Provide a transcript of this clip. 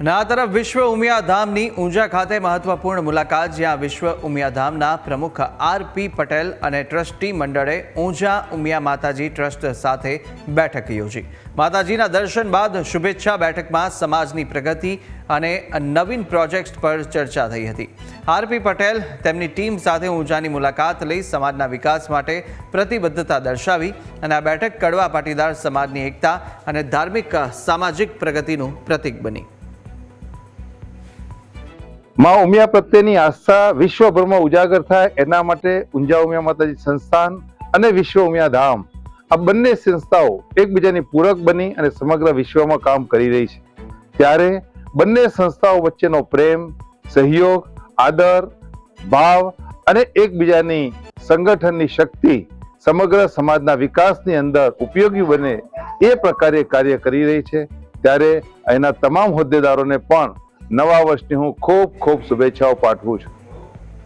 આ તરફ વિશ્વ ઉમિયા ધામની ઊંઝા ખાતે મહત્વપૂર્ણ મુલાકાત, જ્યાં વિશ્વ ઉમિયા ધામના પ્રમુખ આર પી પટેલ અને ટ્રસ્ટી મંડળે ઊંઝા ઉમિયા માતાજી ટ્રસ્ટ સાથે બેઠક યોજી. માતાજીના દર્શન બાદ શુભેચ્છા બેઠકમાં સમાજની પ્રગતિ અને નવીન પ્રોજેક્ટ પર ચર્ચા થઈ હતી. આર પી પટેલ તેમની ટીમ સાથે ઊંઝાની મુલાકાત લઈ સમાજના વિકાસ માટે પ્રતિબદ્ધતા દર્શાવી અને આ બેઠક કડવા પાટીદાર સમાજની એકતા અને ધાર્મિક, સામાજિક પ્રગતિનું પ્રતીક બની. માં ઉમિયા પ્રત્યેની આસ્થા વિશ્વભરમાં ઉજાગર થાય એના માટે ઊંઝા ઉમિયા માતાજી સંસ્થાન અને વિશ્વ ઉમિયા ધામ આ બંને સંસ્થાઓ એકબીજાની પૂરક બની અને સમગ્ર વિશ્વમાં કામ કરી રહી છે. ત્યારે બંને સંસ્થાઓ વચ્ચેનો પ્રેમ, સહયોગ, આદર, ભાવ અને એકબીજાની સંગઠનની શક્તિ સમગ્ર સમાજના વિકાસની અંદર ઉપયોગી બને એ પ્રકારે કાર્ય કરી રહી છે. ત્યારે અહીંના તમામ હોદ્દેદારોને પણ નવા વર્ષની હું ખૂબ ખૂબ શુભેચ્છાઓ પાઠવું છું.